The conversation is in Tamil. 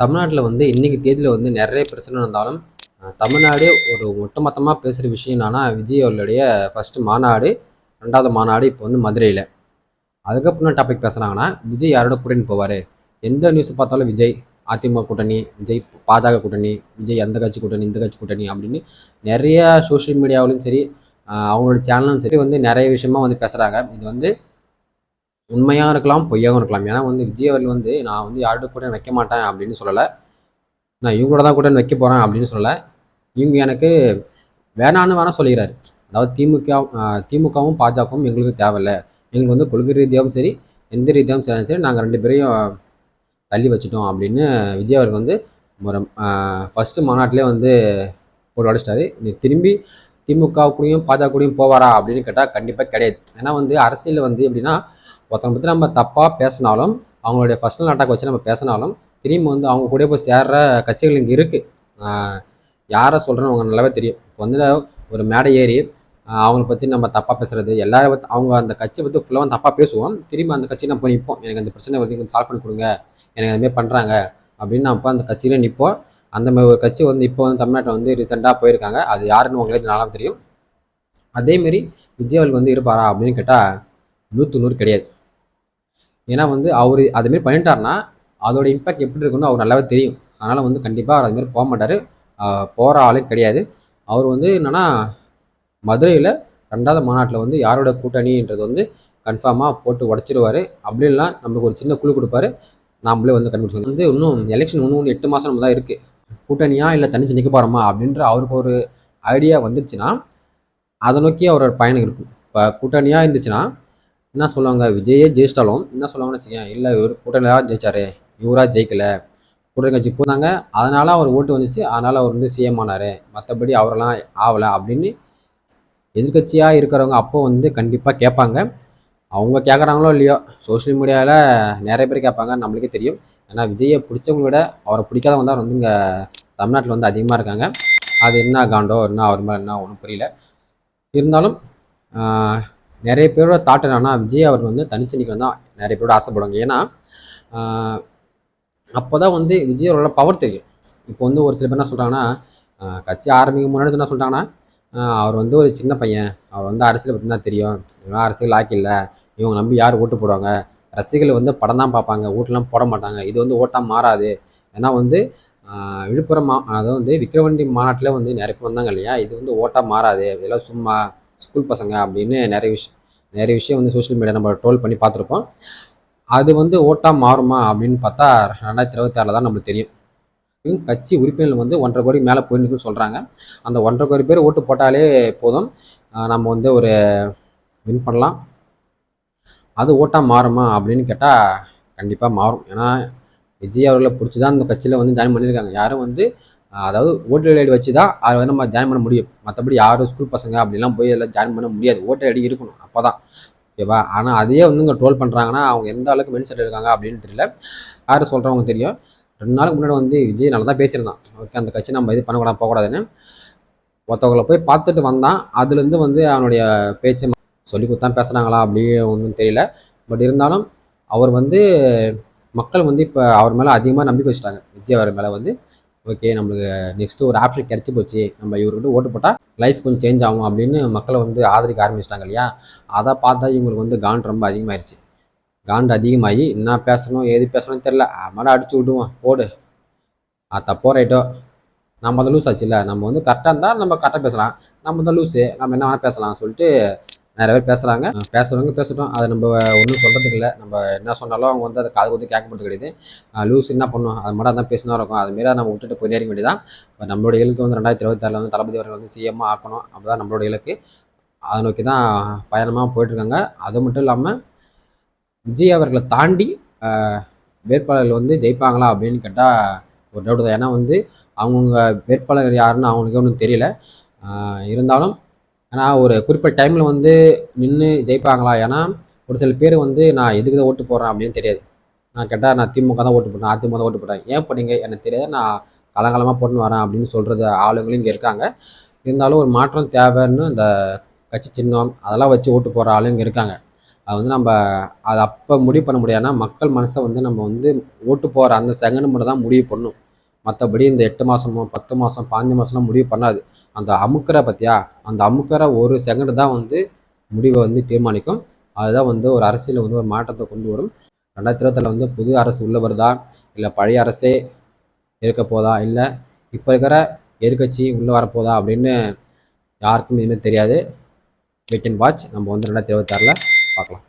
தமிழ்நாட்டில் வந்து இன்றைக்கி தேதியில் வந்து நிறைய பிரச்சனை இருந்தாலும் தமிழ்நாடு ஒரு ஒட்டுமொத்தமாக பேசுகிற விஷயம் என்னன்னா விஜய் அவர்களுடைய ஃபஸ்ட்டு மாநாடு ரெண்டாவது மாநாடு இப்போ வந்து மதுரையில். அதுக்கப்புறம் டாபிக் பேசுகிறாங்கன்னா விஜய் யாரோட கூட்டணி போவார்? எந்த நியூஸ் பார்த்தாலும் விஜய் அதிமுக கூட்டணி விஜய் பாஜக கூட்டணி விஜய் அந்த கட்சி கூட்டணி இந்த கட்சி கூட்டணி அப்படின்னு நிறைய சோஷியல் மீடியாவிலும் சரி அவங்களோட சேனலும் சரி வந்து நிறைய விஷயமா வந்து பேசுகிறாங்க இது வந்து உண்மையாக இருக்கலாம் பொய்யாகவும் இருக்கலாம். ஏன்னா வந்து விஜய் அவர்கள் வந்து நான் வந்து யார்கிட்ட கூட வைக்க மாட்டேன் அப்படின்னு சொல்லலை. நான் இவங்களோட தான் கூட வைக்க போகிறேன் அப்படின்னு சொல்லலை. இவங்க எனக்கு வேணான்னு வேணால் சொல்லிக்கிறாரு. அதாவது திமுக திமுகவும் பாஜகவும் எங்களுக்கு தேவையில்ல. எங்களுக்கு வந்து கொள்கை ரீதியாகவும் சரி எந்த ரீதியாகவும் சரி சரி நாங்கள் ரெண்டு பேரையும் தள்ளி வச்சுட்டோம் அப்படின்னு விஜய் அவர்கள் வந்து ஒரு ஃபஸ்ட்டு மாநாட்டிலே வந்து போட்டு அடிச்சிட்டாரு நீ திரும்பி திமுக கூடயும் பாஜக கூடயும் போவாரா அப்படின்னு கேட்டால் கண்டிப்பாக கிடையாது. ஏன்னா வந்து அரசியலில் வந்து எப்படின்னா ஒருத்தவங்க பற்றி நம்ம தப்பாக பேசினாலும் அவங்களுடைய பர்சனல் அட்டாக் வச்சு நம்ம பேசினாலும் திரும்பி வந்து அவங்க கூட போய் சேர்ற கட்சிகள் இங்கே இருக்குது யாரை சொல்கிறேன்னு அவங்க நல்லாவே தெரியும். இப்போ வந்து ஒரு மேடை ஏறி அவங்கள பற்றி நம்ம தப்பாக பேசுகிறது எல்லாரும் பற்றி அவங்க அந்த கட்சியை பற்றி ஃபுல்லாக தப்பாக பேசுவோம். திரும்பி அந்த கட்சி நம்ம போய் நிற்போம் எனக்கு அந்த பிரச்சனை வந்து கொஞ்சம் சால்வ் பண்ணி கொடுங்க. எனக்கு அதுமாரி பண்ணுறாங்க அப்படின்னு நம்ம அந்த கட்சியில நிற்போம் அந்த மாதிரி ஒரு கட்சி வந்து இப்போ வந்து தமிழ்நாட்டில் வந்து ரீசெண்டாக போயிருக்காங்க. அது யாருன்னு உங்களுக்கு நல்லா தெரியும். அதேமாரி விஜய் வந்து இருப்பாரா அப்படின்னு கேட்டால் நூற்று நூறு கிடையாது. ஏன்னா வந்து அவர் அதுமாரி பண்ணிட்டாருன்னா அதோட இம்பாக்ட் எப்படி இருக்குன்னு அவர் நல்லாவே தெரியும். அதனால் வந்து கண்டிப்பாக அவர் அதுமாரி போக மாட்டார். போகிற ஆளும் கிடையாது. அவர் வந்து என்னென்னா மதுரையில் ரெண்டாவது மாநாட்டில் வந்து யாரோட கூட்டணின்றது வந்து கன்ஃபார்மாக போட்டு உடச்சிருவார். அப்படி நம்மளுக்கு ஒரு சின்ன குழு கொடுப்பாரு. நாமளே வந்து கண்டுபிடிச்சோம் வந்து இன்னும் எலெக்ஷன் இன்னும் ஒன்று எட்டு மாதம் நம்ம தான் இருக்குது கூட்டணியாக இல்லை தனிச்சு நிற்க போகிறோமா அப்படின்ற அவருக்கு ஒரு ஐடியா வந்துருச்சுன்னா அதை நோக்கி அவரோட பயணம் இருக்கும். இப்போ கூட்டணியாக இருந்துச்சுன்னா என்ன சொல்லுவாங்க? விஜயே ஜெயிச்சிட்டாலும் என்ன சொல்லுவாங்கன்னு வச்சுக்கேன் இல்லை இவர் கூட்டணியாக ஜெயிச்சாரு. இவராக ஜெயிக்கல. கூட்டணி கட்சி போனாங்க. அதனால் அவர் ஓட்டு வந்துச்சு. அதனால் அவர் வந்து சிஎம் ஆனார். மற்றபடி அவரெல்லாம் ஆகலை அப்படின்னு எதிர்க்கட்சியாக இருக்கிறவங்க அப்போ வந்து கண்டிப்பாக கேட்பாங்க. அவங்க கேட்குறாங்களோ இல்லையோ சோஷியல் மீடியாவில் நிறைய பேர் கேட்பாங்க. நம்மளுக்கே தெரியும். ஏன்னா விஜயை பிடிச்சவங்கள விட அவரை பிடிக்காதவங்க தான் வந்து இங்கே தமிழ்நாட்டில் வந்து அதிகமாக இருக்காங்க. அது என்ன காண்டோ என்ன அவர் மேலே என்ன ஒன்றும் புரியல. இருந்தாலும் நிறைய பேரோட தாட் என்னன்னா விஜய் அவர் வந்து தனிச்சு நிற்கணும் தான் நிறைய பேரோட ஆசைப்படுவாங்க. ஏன்னா அப்போ தான் வந்து விஜய் அவரோட பவர் தெரியும். இப்போ வந்து ஒரு சில பேர் என்ன சொல்கிறாங்கன்னா கட்சி ஆரம்பிக்கும் முன்னாடி என்ன சொல்கிறாங்கன்னா அவர் வந்து ஒரு சின்ன பையன். அவர் வந்து அரசியல் பற்றி தான் தெரியும். இவங்க அரசியல் ஆக்கில்ல இவங்க நம்பி யார் ஓட்டு போடுவாங்க? ரசிகர்கள் வந்து படம் தான் பார்ப்பாங்க. ஓட்டுலாம் போட மாட்டாங்க. இது வந்து ஓட்டாக மாறாது. ஏன்னா வந்து விழுப்புரம் மா அதாவது வந்து விக்ரவண்டி மாநாட்டில் வந்து நிறைய பேர் வந்தாங்க இல்லையா? இது வந்து ஓட்டாக மாறாது. இதெல்லாம் சும்மா ஸ்கூல் பசங்க அப்படின்னு நிறைய விஷயம் நிறைய விஷயம் வந்து சோஷியல் மீடியா நம்ம ட்ரோல் பண்ணி பார்த்துருப்போம். அது வந்து ஓட்டாக மாறுமா அப்படின்னு பார்த்தா ரெண்டாயிரத்தி இருபத்தாறில் தான் நம்மளுக்கு தெரியும். கட்சி உறுப்பினர்கள் வந்து ஒன்றரை கோடி மேலே போயிருக்குன்னு சொல்கிறாங்க அந்த ஒன்றரை கோடி பேர் ஓட்டு போட்டாலே போதும். நம்ம வந்து ஒரு வின் பண்ணலாம். அது ஓட்டாக மாறுமா அப்படின்னு கேட்டால் கண்டிப்பாக மாறும். ஏன்னா விஜய் அவர்களை பிடிச்சி தான் அந்த கட்சியில் வந்து ஜாயின் பண்ணியிருக்காங்க. யாரும் வந்து அதாவது ஓட்டர் ஐடி வச்சு தான் அதை வந்து நம்ம ஜாயின் பண்ண முடியும். மற்றபடி யாரும் ஸ்கூல் பசங்க அப்படிலாம் போய் எல்லாம் ஜாயின் பண்ண முடியாது. ஓட்டர் ஐடி இருக்கணும். அப்போ தான் ஓகேவா ஆனால் அதையே வந்து இங்கே ட்ரோல் பண்ணுறாங்கன்னா அவங்க எந்த அளவுக்கு மென் செட் இருக்காங்க அப்படின்னு தெரியல. யார் சொல்கிறவங்க தெரியும். ரெண்டு நாளுக்கு முன்னாடி வந்து விஜய் நல்லா தான் பேசியிருந்தான். ஓகே அந்த கட்சி நம்ம இது பண்ணக்கூடாது போகக்கூடாதுன்னு. ஒருத்தவங்களை போய் பார்த்துட்டு வந்தான். அதுலேருந்து வந்து அவனுடைய பேச்சு சொல்லி கொடுத்தான் பேசுகிறாங்களா அப்படியே ஒன்றும் தெரியல. பட் இருந்தாலும் அவர் வந்து மக்கள் வந்து இப்போ அவர் மேலே அதிகமாக நம்பிக்கை வச்சுட்டாங்க. விஜய் அவர் மேலே வந்து. ஓகே நம்மளுக்கு நெக்ஸ்ட்டு ஒரு ஆப்ஷன் கிடச்சி போச்சு. நம்ம இவர்கிட்ட ஓட்டு போட்டால் லைஃப் கொஞ்சம் சேஞ்ச் ஆகும் அப்படின்னு மக்களை வந்து ஆதரிக்க ஆரம்பிச்சிட்டாங்க இல்லையா? அதை பார்த்தா இவங்களுக்கு வந்து காண்ட் ரொம்ப அதிகமாகிடுச்சு காண்டு அதிகமாகி என்ன பேசணும் ஏது பேசணும் தெரில மரம் அடிச்சு விடுவோம் போடு. அது தப்போ ரைட்டோ? நம்ம தான் லூஸ் ஆச்சுல்ல. நம்ம வந்து கரெக்டாக இருந்தால் நம்ம கரெக்டாக பேசலாம். நம்ம தான் லூஸு நம்ம என்ன வேணால் பேசலாம் சொல்லிட்டு நிறைய பேர் பேசுகிறாங்க பேசுகிறவங்க பேசட்டும். அதை நம்ம ஒன்றும் சொல்கிறதுக்கு இல்லை. நம்ம என்ன சொன்னாலும் அவங்க வந்து அதை காது வந்து கேட்க போகிறது கிடையாது லூஸ் என்ன பண்ணும்? அது மட்டும் தான் பேசினா இருக்கும். அதுமாரி நம்ம விட்டுட்டு போய் நேரிக்க வேண்டியதான் இப்போ நம்மளோட இலக்கு வந்து ரெண்டாயிரத்தி இருபத்தாறில் வந்து தளபதி அவர்கள் வந்து சிஎம் ஆக்கணும். அப்போ தான் நம்மளோட இலக்கு அதை நோக்கி தான் பயணமாக போயிட்டுருக்காங்க. அது மட்டும் இல்லாமல் விஜய் அவர்களை தாண்டி வேட்பாளர்கள் வந்து ஜெயிப்பாங்களா அப்படின்னு கேட்டால் ஒரு டவுட் தான். ஏன்னா வந்து அவங்கவுங்க வேட்பாளர் யாருன்னு அவங்களுக்கே ஒன்றும் தெரியல. இருந்தாலும் ஏன்னா ஒரு குறிப்பிட்ட டைமில் வந்து நின்று ஜெயிப்பாங்களா? ஏன்னா ஒரு சில பேர் வந்து நான் எதுக்கு தான் ஓட்டு போடுறேன்? அப்படின்னு தெரியாது. நான் கேட்டால் நான் திமுக தான் ஓட்டு போட்டேன் அதிமுக தான் ஓட்டு போட்டேன் ஏன் போட்டீங்க எனக்கு தெரியாது. நான் காலங்காலமாக போட்டுன்னு வரேன் அப்படின்னு சொல்கிறது ஆளுங்களும் இங்கே இருக்காங்க. இருந்தாலும் ஒரு மாற்றம் தேவைன்னு இந்த கட்சி சின்னம் அதெல்லாம் வச்சு ஓட்டு போகிற ஆளுங்க இருக்காங்க. அது வந்து நம்ம அது அப்போ முடிவு பண்ண முடியாதுன்னா மக்கள் மனசை வந்து நம்ம வந்து ஓட்டு போகிற அந்த செகண்ட் மட்டும் தான் முடிவு பண்ணும். மற்றபடி இந்த எட்டு மாதமோ பத்து மாதம் பாஞ்சு மாதம்லாம் முடிவு பண்ணாது. அந்த அமுக்கிற பற்றியா அந்த அமுக்கிற ஒரு செகண்ட் தான் வந்து முடிவை வந்து தீர்மானிக்கும். அதுதான் வந்து ஒரு அரசியலில் வந்து ஒரு மாற்றத்தை கொண்டு வரும். ரெண்டாயிரத்தி இருபத்தில் வந்து புது அரசு உள்ள வருதா? இல்லை பழைய அரசே இருக்க போதா? இல்லை இப்போ இருக்கிற எதிர்க்கட்சி உள்ளே வரப்போதா? அப்படின்னு யாருக்கும் எதுவுமே தெரியாது. We can வாட்ச் நம்ம வந்து ரெண்டாயிரத்தி இருபத்தாறில் பார்க்கலாம்.